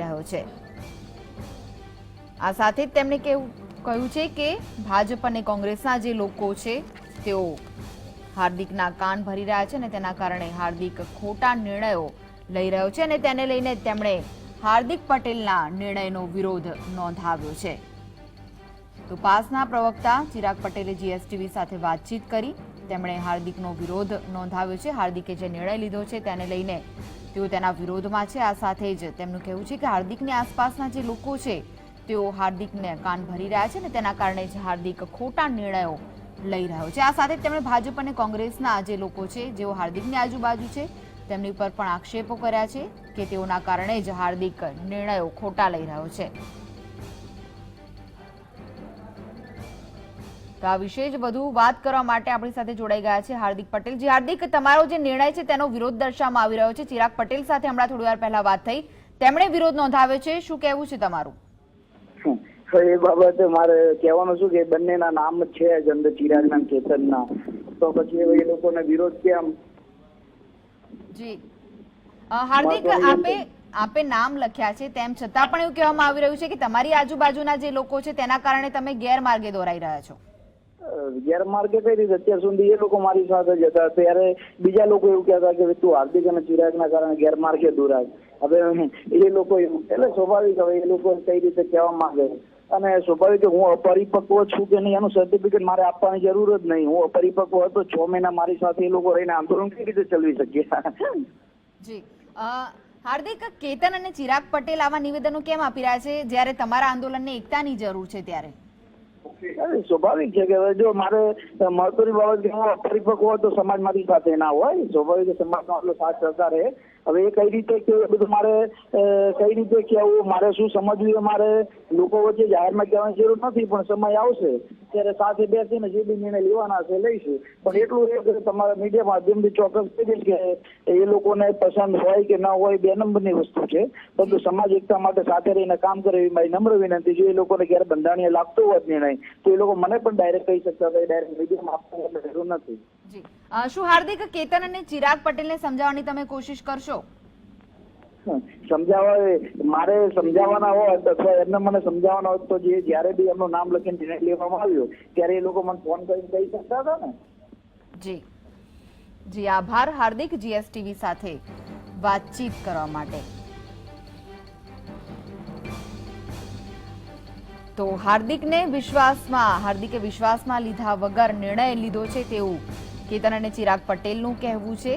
રહ્યો છે. આ સાથે જ તેમણે કહ્યું છે કે ભાજપ અને કોંગ્રેસના જે લોકો છે, તેઓ હાર્દિકના કાન ભરી રહ્યા છે અને તેના કારણે હાર્દિક ખોટા નિર્ણયો લઈ રહ્યો છે અને તેને લઈને તેમણે હાર્દિક પટેલના નિર્ણયનો વિરોધ નોંધાવ્યો છે. તો પાસના પ્રવક્તા ચિરાગ પટેલે જીએસટીવી સાથે વાતચીત કરી. તેમણે હાર્દિકનો વિરોધ નોંધાવ્યો છે. હાર્દિકે જે નિર્ણય લીધો છે તેને લઈને તેઓ તેના વિરોધમાં છે. આ સાથે જ તેમનું કહેવું છે કે હાર્દિકની આસપાસના જે લોકો છે, તેઓ હાર્દિકને કાન ભરી રહ્યા છે અને તેના કારણે જ હાર્દિક ખોટા નિર્ણયો લઈ રહ્યો છે. આ સાથે તેમણે ભાજપ અને કોંગ્રેસના જે લોકો છે, જેઓ હાર્દિકની આજુબાજુ છે, તેમની ઉપર પણ આક્ષેપો કર્યા છે કે તેઓના કારણે જ હાર્દિક નિર્ણયો ખોટા લઈ રહ્યો છે. તો આ વિશે જ વધુ વાત કરવા માટે આપણી સાથે જોડાઈ ગયા છે હાર્દિક પટેલ. જી હાર્દિક તમારો જે નિર્ણય છે તેનો વિરોધ દર્શાવવામાં આવી રહ્યો છે. ચિરાગ પટેલ સાથે હમણાં થોડી વાર પહેલા વાત થઈ. તેમણે વિરોધ નોંધાવ્યો છે. શું કહેવું છે તમારું? એ બાબતે મારે કહેવાનું શું કે બંનેના નામ છે જ અંદર ચિરાગના કેતન કેતનના. તો પછી એ લોકોને વિરોધ કેમ? જી. હાર્દિક આપે આપે નામ લખ્યા છે. તેમ છતાં પણ એવું કહેવામાં આવી રહ્યું છે કે તમારી આજુબાજુના જે લોકો છે તેના કારણે તમે ગેરમાર્ગે દોરાઈ રહ્યા છો. ગેરમાર્ગે કઈ રીતે અત્યાર સુધી એ લોકો મારી સાથે જ હતા. ત્યારે બીજા લોકો એવું કહેતા કે તું હાર્દિક અને ચિરાગના કારણે ગેરમાર્ગે દોરાય. હવે એ લોકો એટલે સ્વાભાવિક હવે એ લોકો કઈ રીતે કહેવા માંગે? અને સ્વાભાવિક હું અપરિપક્વ છું કે નહીં એનું સર્ટિફિકેટ મારે આપવાની જરૂર જ નહીં. હું અપરિપક્વ હતો છ મહિના મારી સાથે એ લોકો રહીને આંદોલન કઈ રીતે ચલાવી શકીએ? જી. હાર્દિક, કેતન અને ચિરાગ પટેલ આવા નિવેદનો કેમ આપી રહ્યા છે? જ્યારે તમારા આંદોલનને એકતાની જરૂર છે ત્યારે. સ્વાભાવિક છે કે જો મારે મહત્વની બાબત કે હું અપરિપક્વ હોય તો સમાજ મારી સાથે ના હોય. સ્વાભાવિક સમાજનો આટલો સાથ સહકાર રહે. હવે એ કઈ રીતે કે બધું મારે કઈ રીતે કહેવું મારે શું સમજવું એ મારે લોકો વચ્ચે જાહેરમાં કહેવાની જરૂર નથી, પણ સમય આવશે. ત્યારે સાથે બેસીને જે બી નિર્ણય લેવાના છે લઈશું. પણ એટલું એ તમારા મીડિયા માધ્યમથી ચોક્કસ કહી દઈશ કે એ લોકોને પસંદ હોય કે ન હોય બે નંબરની વસ્તુ છે. પરંતુ સમાજ એકતા માટે સાથે રહીને કામ કરે એવી મારી નમ્ર વિનંતી જો એ લોકોને ક્યારે બંધારણીય લાગતો હોય નિર્ણય તો એ લોકો મને પણ ડાયરેક્ટ કહી શકતા હતા ડાયરેક્ટ મીડિયામાં આપવાની જરૂર નથી. જી. શું હાર્દિક કેતન અને ચિરાગ પટેલને સમજાવવાની તમે કોશિશ કરશો? સમજાવવા મારે સમજાવવાના હોય અથવા એમને મને સમજાવવાના હોય તો જે જ્યારે બી એમનું નામ લખીને નિર્ણય લેવામાં આવ્યો ત્યારે એ લોકો મને ફોન કરીને કહી શકતા હતા ને? જી. જી આભાર હાર્દિક જીએસટીવી સાથે વાતચીત કરવા માટે. તો હાર્દિકને વિશ્વાસમાં, હાર્દિકે વિશ્વાસમાં લીધા વગર નિર્ણય લીધો છે તેવું. કેતન અને ચિરાગ પટેલનું કહેવું છે.